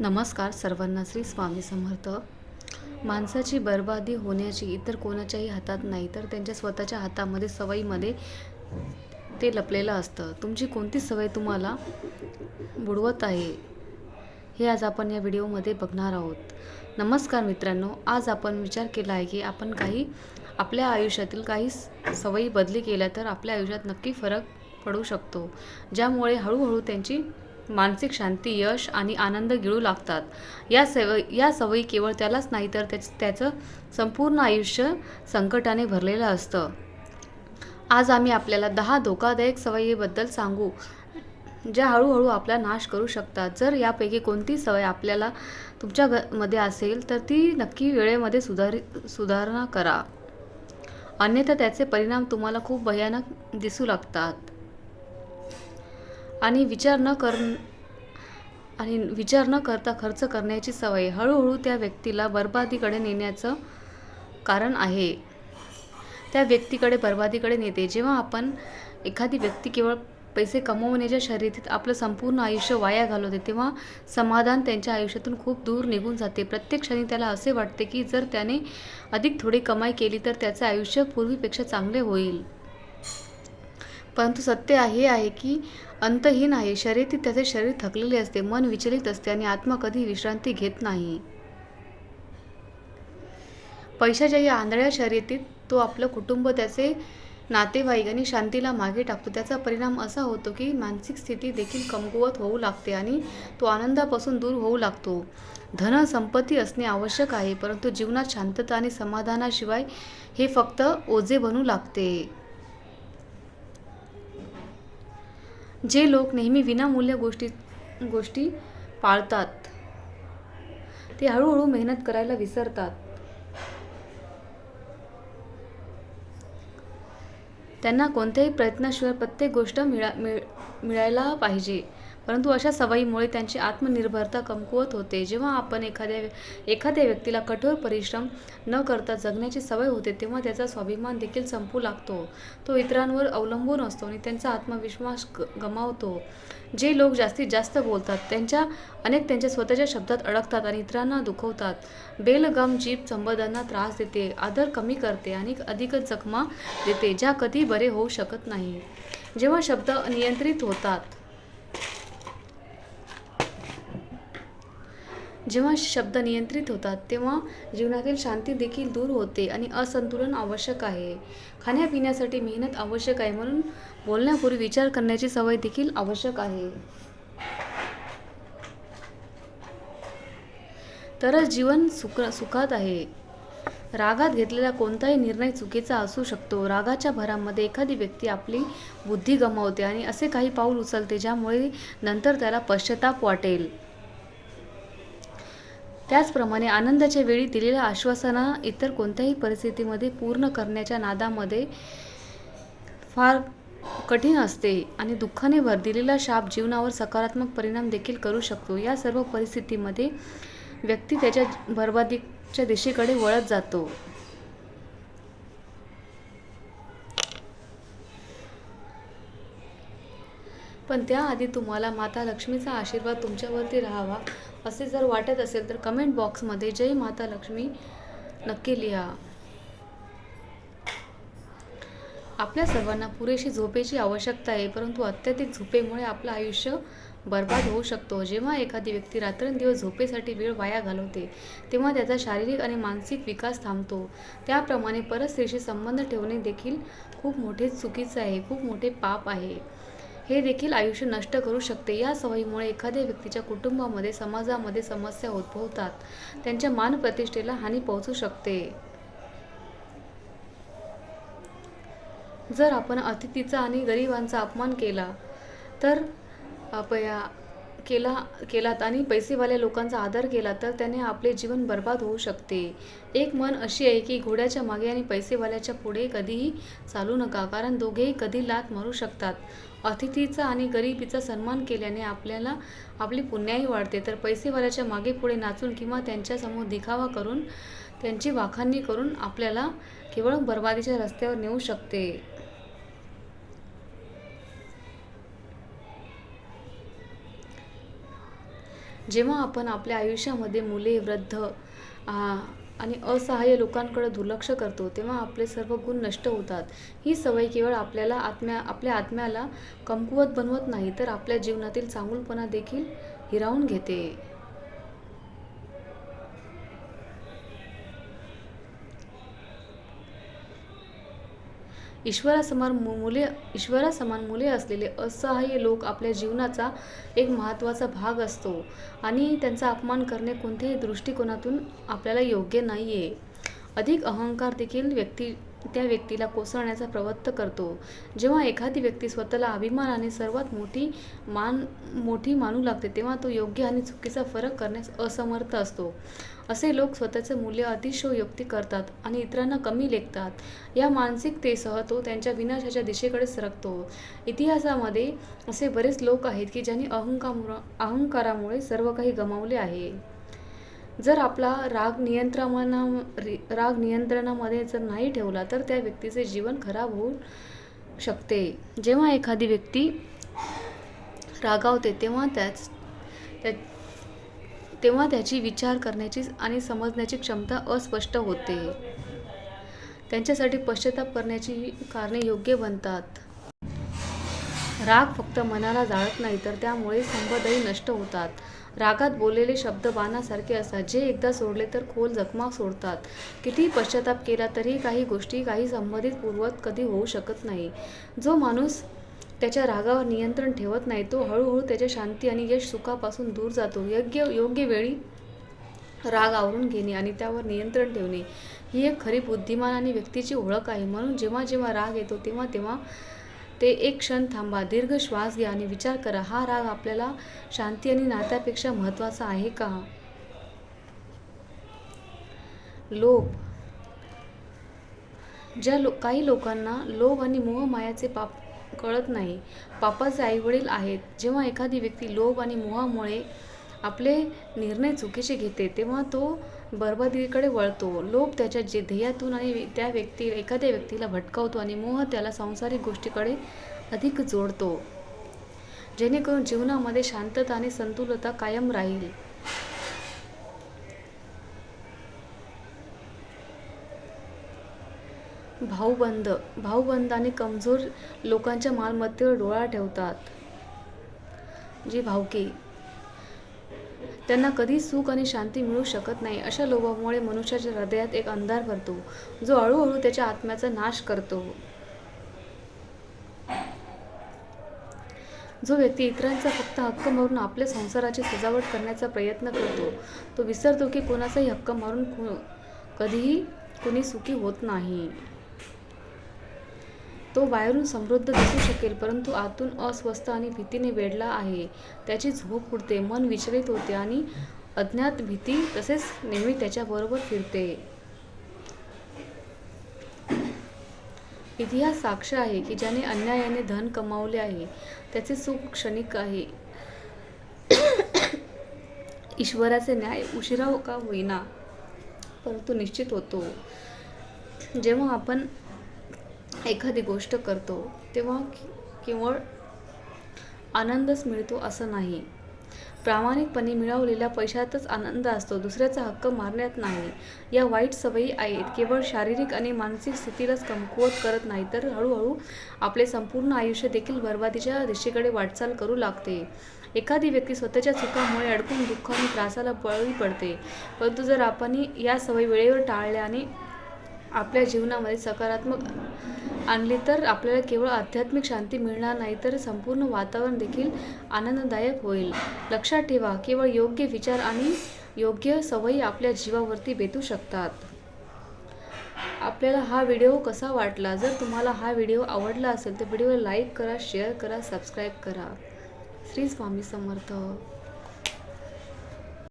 नमस्कार सर्वांना श्री स्वामी समर्थ. माणसाची बर्बादी होण्याची इतर कोणाच्याही हातात नाही तर त्यांच्या स्वतःच्या हातामध्ये सवयीमध्ये ते लपलेलं असतं. तुमची कोणती सवय तुम्हाला बुडवत आहे हे आज आपण या व्हिडिओमध्ये बघणार आहोत. नमस्कार मित्रांनो आज आपण विचार केला आहे की आपण काही आपल्या आयुष्यातील काही स- सवयी बदली केल्या तर आपल्या आयुष्यात नक्की फरक पडू शकतो ज्यामुळे हळूहळू त्यांची मानसिक शांती यश आणि आनंद गिळू लागतात. या सवय या सवयी केवळ त्यालाच नाही तर त्याच त्याचं संपूर्ण आयुष्य संकटाने भरलेलं असतं. आज आम्ही आपल्याला दहा धोकादायक सवयीबद्दल सांगू ज्या हळूहळू आपला नाश करू शकतात. जर यापैकी कोणती सवय आपल्याला तुमच्या घ मध्ये असेल तर ती नक्की वेळेमध्ये सुधारि सुधारणा करा. अन्यथा त्याचे परिणाम तुम्हाला खूप भयानक दिसू लागतात. आणि विचार न कर आणि विचार न करता खर्च करण्याची सवय. हळूहळू त्या व्यक्तीला बर्बादीकडे नेण्याचं कारण आहे. त्या व्यक्तीकडे बर्बादीकडे नेते. जेव्हा आपण एखादी व्यक्ती केवळ पैसे कमवण्याच्या शर्यतीत आपलं संपूर्ण आयुष्य वाया घालवते तेव्हा समाधान त्यांच्या आयुष्यातून खूप दूर निघून जाते. प्रत्येक क्षणी त्याला असे वाटते की जर त्याने अधिक थोडी कमाई केली तर त्याचे आयुष्य पूर्वीपेक्षा चांगले होईल. परंतु सत्य हे आहे की अंतहीन आहे. शर्यतीत त्याचे शरीर थकलेले असते मन विचलित असते आणि आत्मा कधी विश्रांती घेत नाही. पैशाच्या या आंधळ्या शर्यतीत तो आपलं कुटुंब त्याचे नातेवाईक आणि शांतीला मागे टाकतो. त्याचा परिणाम असा होतो की मानसिक स्थिती देखील कमकुवत होऊ लागते आणि तो आनंदापासून दूर होऊ लागतो. धन संपत्ती असणे आवश्यक आहे परंतु जीवनात शांतता आणि समाधानाशिवाय हे फक्त ओझे बनू लागते. जे लोक नेहमी विनामूल्य गोष्टी गोष्टी पाळतात ते हळूहळू मेहनत करायला विसरतात. त्यांना कोणत्याही प्रयत्नाशिवाय प्रत्येक गोष्ट मिळा मिळ मिळायला पाहिजे. परंतु अशा सवयीमुळे त्यांची आत्मनिर्भरता कमकुवत होते. जेव्हा आपण एखाद्या एखाद्या व्यक्तीला कठोर परिश्रम न करता जगण्याची सवय होते तेव्हा त्याचा स्वाभिमान देखील संपू लागतो. तो इतरांवर अवलंबून असतो आणि त्यांचा आत्मविश्वास ग गमावतो. जे लोक जास्तीत जास्त बोलतात त्यांच्या अनेक त्यांच्या स्वतःच्या शब्दात अडकतात आणि इतरांना दुखवतात. बेलगम जीभ संबंधांना त्रास देते आदर कमी करते आणि अधिकच जखमा देते ज्या कधी बरे होऊ शकत नाही. जेव्हा शब्द नियंत्रित होतात जेव्हा शब्द नियंत्रित होतात तेव्हा जीवनातील शांती देखील दूर होते आणि असंतुलन आवश्यक आहे. खाण्यापिण्यासाठी मेहनत आवश्यक आहे म्हणून बोलण्यापूर्वी विचार करण्याची सवय देखील आवश्यक आहे. तरच जीवन सुख सुखात आहे. रागात घेतलेला कोणताही निर्णय चुकीचा असू शकतो. रागाच्या भरामध्ये एखादी व्यक्ती आपली बुद्धी गमावते आणि असे काही पाऊल उचलते ज्यामुळे नंतर त्याला पश्चाताप वाटेल. त्याचप्रमाणे आनंदाच्या वेळी दिलेल्या आश्वासना इतर कोणत्याही परिस्थितीमध्ये पूर्ण करण्याच्या नादामध्ये फार कठीण असते आणि दुःखाने भर दिलेला शाप जीवनावर सकारात्मक परिणाम देखील करू शकतो. या सर्व परिस्थितीमध्ये व्यक्ती त्याच्या बर्बादीच्या दिशेकडे वळत जातो. पण त्याआधी तुम्हाला माता लक्ष्मीचा आशीर्वाद तुमच्यावरती राहावा. असे जर वाटत असेल तर कमेंट बॉक्समध्ये जय माता लक्ष्मी नक्की लिहा. आपल्या सर्वांना पुरेशी झोपेची आवश्यकता आहे परंतु अत्याधिक झोपेमुळे आपलं आयुष्य बर्बाद होऊ शकतो. जेव्हा एखादी व्यक्ती रात्रंदिवस झोपेसाठी वेळ वाया घालवते तेव्हा त्याचा शारीरिक आणि मानसिक विकास थांबतो. त्याप्रमाणे परस्त्रीशी संबंध ठेवणे देखील खूप मोठे चुकीचं आहे खूप मोठे पाप आहे. हे देखील आयुष्य नष्ट करू शकते. या सवयीमुळे एखाद्या व्यक्तीच्या कुटुंबामध्ये समाजामध्ये समस्या उद्भवतात. त्यांच्या मानप्रतिष्ठेला हानी पोहोचू शकते. जर आपण अतिथीचा आणि गरिबांचा अपमान केला तर अपया केला केलात आणि पैसेवाल्या लोकांचा आदर केला तर त्याने आपले जीवन बर्बाद होऊ शकते. एक मन अशी आहे की घोड्याच्या मागे आणि पैसेवाल्याच्या पुढे कधीही चालू नका कारण दोघेही कधी लात मारू शकतात. अतिथीचा आणि गरिबीचा सन्मान केल्याने आपल्याला आपली पुण्याही वाढते. तर पैसेवाल्याच्या मागे पुढे नाचून किंवा त्यांच्यासमोर दिखावा करून त्यांची वाखाणणी करून आपल्याला केवळ बर्बादीच्या रस्त्यावर नेऊ शकते. जेव्हा आपण आपल्या आयुष्यामध्ये मुले वृद्ध आणि असहाय्य लोकांकडे दुर्लक्ष करतो तेव्हा आपले सर्व गुण नष्ट होतात. ही सवय केवळ आपल्याला आत्म्या आपल्या आत्म्याला कमकुवत बनवत नाही तर आपल्या जीवनातील चांगुलपणा देखील हिरावून घेते. ईश्वरासमान मु- मुले ईश्वरासमान मुले असलेले असहाय्य लोक आपल्या जीवनाचा एक महत्त्वाचा भाग असतो आणि त्यांचा अपमान करणे कोणत्याही दृष्टिकोनातून आपल्याला योग्य नाही आहे अधिक अहंकार देखील व्यक्ती त्या व्यक्तीला कोसळण्याचा प्रवृत्त करतो. जेव्हा एखादी व्यक्ती स्वतःला अभिमानाने सर्वात मोठी मान मोठी मानू लागते तेव्हा तो योग्य आणि चुकीचा फरक करण्यास असमर्थ असतो. असे लोक स्वतःचे मूल्य अतिशयोक्ती करतात आणि इतरांना कमी लेखतात. या मानसिकतेसह तो त्यांच्या विनाशाच्या दिशेकडे सरकतो. इतिहासामध्ये असे बरेच लोक आहेत की ज्यांनी अहंकामुळं अहंकारामुळे सर्व काही गमावले आहे. जर आपला राग नियंत्रणा राग नियंत्रणामध्ये जर नाही ठेवला तर त्या व्यक्तीचे जीवन खराब होऊ शकते. जेव्हा एखादी व्यक्ती रागावते तेव्हा त्याच त्या तेव्हा त्याची विचार करण्याची आणि समजण्याची क्षमता अस्पष्ट होते. त्यांच्यासाठी पश्चाताप करण्याची कारणे योग्य बनतात. राग फक्त मनाला जाळत नाही तर त्यामुळे संबंधही नष्ट होतात. रागात बोललेले शब्द बाणासारखे असतात. जे एकदा सोडले तर खोल जखमा सोडतात. कितीही पश्चाताप केला तरी काही गोष्टी काही संबंधित पूर्वत कधी होऊ शकत नाही. जो माणूस त्याच्या रागावर नियंत्रण ठेवत नाही तो हळूहळू त्याच्या शांती आणि यश सुखापासून दूर जातो. योग्य योग्य वेळी राग आवरून घेणे आणि त्यावर नियंत्रण ठेवणे ही एक खरी बुद्धिमान आणि व्यक्तीची ओळख आहे. म्हणून जेव्हा जेव्हा राग येतो तेव्हा तेव्हा ते एक क्षण थांबा दीर्घ श्वास घ्या आणि विचार करा हा राग आपल्याला शांती आणि नात्यापेक्षा महत्त्वाचा आहे का? लोभ. ज्या लो काही लोकांना लोभ आणि मोहमायाचे पाप कळत नाही. पापाचे आईवडील आहेत. जेव्हा एखादी व्यक्ती लोभ आणि मोहामुळे आपले निर्णय चुकीचे घेते तेव्हा तो बरबादीकडे वळतो. लोभ त्याच्या जे ध्येयातून आणि त्या व्यक्ती एखाद्या व्यक्तीला भटकावतो आणि मोह त्याला सांसारिक गोष्टीकडे अधिक जोडतो. जेणेकरून जीवनामध्ये शांतता आणि संतुलता कायम राहील. भाऊबंद. भाऊबंद आणि कमजोर लोकांच्या मालमत्तेवर डोळा ठेवतात. जी भावकी. त्यांना कधी सुख आणि शांती मिळू शकत नाही अशा लोभामुळे मनुष्याच्या हृदयात एक अंधार भरतो जो हळूहळू त्याच्या आत्म्याचा नाश करतो. जो व्यक्ती इतरांचा फक्त हक्क मारून आपल्या संसाराची सजावट करण्याचा प्रयत्न करतो तो विसरतो की कोणाचाही हक्क मारून कधीही कुणी सुखी होत नाही. तो बाहेरून समृद्ध दिसू शकेल परंतु आतून अस्वस्थ आणि भीतीने वेढला आहे. त्याची झोप उडते मन विचलित होते आणि अज्ञात भीती तसेच नेहमी त्याच्याबरोबर फिरते. इतिहास साक्ष आहे की ज्याने अन्यायाने धन कमावले आहे त्याचे सुख क्षणिक आहे. ईश्वराचे न्याय उशिरा का होईना परंतु निश्चित होतो. जेव्हा आपण एखादी गोष्ट करतो तेव्हा केवळ आनंदच मिळतो असं नाही. प्रामाणिकपणे मिळवलेल्या पैशातच आनंद असतो दुसऱ्याचा हक्क मारण्यात नाही. या वाईट सवयी आहेत केवळ शारीरिक आणि मानसिक स्थितीलाच कमकुवत करत नाही तर हळूहळू आपले संपूर्ण आयुष्य देखील बरबादीच्या दिशेकडे वाटचाल करू लागते. एखादी व्यक्ती स्वतःच्या चुकामुळे अडकून दुःख आणि त्रासाला बळी पडते. परंतु जर आपण या सवयी वेळेवर टाळल्या आणि आपल्या जीवनामध्ये सकारात्मक आणली तर आपल्याला केवळ आध्यात्मिक शांती मिळणार नाही तर संपूर्ण वातावरण देखील आनंददायक होईल. लक्षात ठेवा केवळ योग्य विचार आणि योग्य सवयी आपल्या जीवावरती बेतू शकतात. आपल्याला हा व्हिडिओ कसा वाटला? जर तुम्हाला हा व्हिडिओ आवडला असेल तर व्हिडिओला लाईक करा शेअर करा सबस्क्राईब करा. श्री स्वामी समर्थ.